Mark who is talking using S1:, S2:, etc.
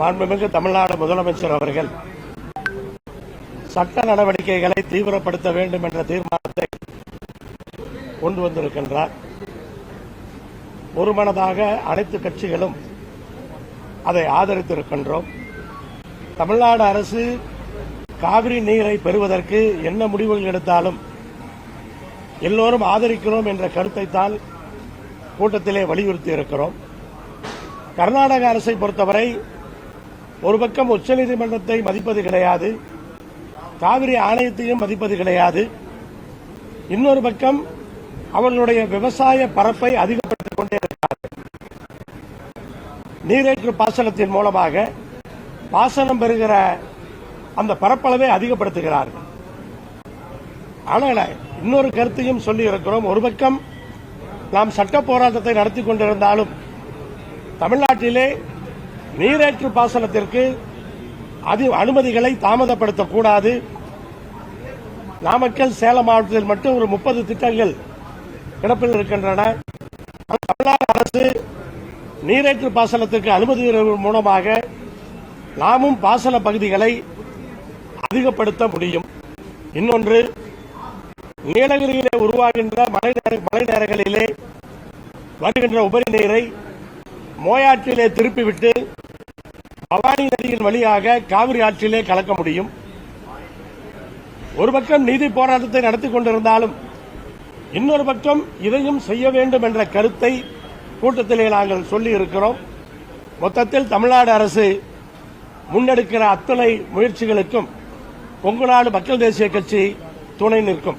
S1: மாண்புமிகு தமிழ்நாடு முதலமைச்சர் அவர்கள் சட்ட நடவடிக்கைகளை தீவிரப்படுத்த வேண்டும் என்ற தீர்மானத்தை கொண்டு வந்திருக்கின்றார். ஒருமனதாக அனைத்து கட்சிகளும் அதை ஆதரித்திருக்கின்றோம். தமிழ்நாடு அரசு காவிரி நீரை பெறுவதற்கு என்ன முடிவுகள் எடுத்தாலும் எல்லோரும் ஆதரிக்கிறோம் என்ற கருத்தை தான் கூட்டத்திலே வலியுறுத்தி இருக்கிறோம். கர்நாடக அரசை பொறுத்தவரை ஒரு பக்கம் உச்சநீதிமன்றத்தை மதிப்பது கிடையாது. காவிரி ஆணையத்தையும் மதிப்பது கிடையாது. இன்னொரு பக்கம் அவர்களுடைய விவசாய பரப்பை அதிகப்படுத்திக் கொண்டே இருக்கிறார்கள் நீரேற்று பாசனத்தின் மூலமாக பாசனம் பெறுகிற அந்த பரப்பளவை அதிகப்படுத்துகிறார்கள். ஆனால் இன்னொரு கருத்தையும் சொல்லி இருக்கிறோம். ஒரு பக்கம் நாம் சட்ட போராட்டத்தை நடத்தி கொண்டிருந்தாலும் தமிழ்நாட்டிலே நீரேற்று பாசனத்திற்கு அதி அனுமதிகளை தாமதப்படுத்தக்கூடாது நாமக்கல் சேலம் மாவட்டத்தில் மட்டும் ஒரு முப்பது திட்டங்கள் கிடப்பில் இருக்கின்றன. தமிழ்நாடு அரசு நீரேற்று பாசனத்திற்கு அனுமதி மூலமாக நாமும் பாசன பகுதிகளை அதிகப்படுத்த முடியும். இன்னொன்று நீலகிரியிலே உருவாகின்ற மழை நேர- மழை நேரங்களிலே வருகின்ற உபரி நீரை மோயாற்றிலே திருப்பிவிட்டு பவானி நதியின் வழியாக காவிரி ஆற்றிலே கலக்க முடியும். ஒரு பக்கம் நீதி போராட்டத்தை நடத்தி கொண்டிருந்தாலும் இன்னொரு பக்கம் இதையும் செய்ய வேண்டும் என்ற கருத்தை கூட்டத்திலே நாங்கள் சொல்லி இருக்கிறோம் மொத்தத்தில் தமிழ்நாடு அரசு முன்னெடுக்கிற அத்தனை முயற்சிகளுக்கும் கொங்குநாடு மக்கள் தேசிய கட்சி துணை நிற்கும்.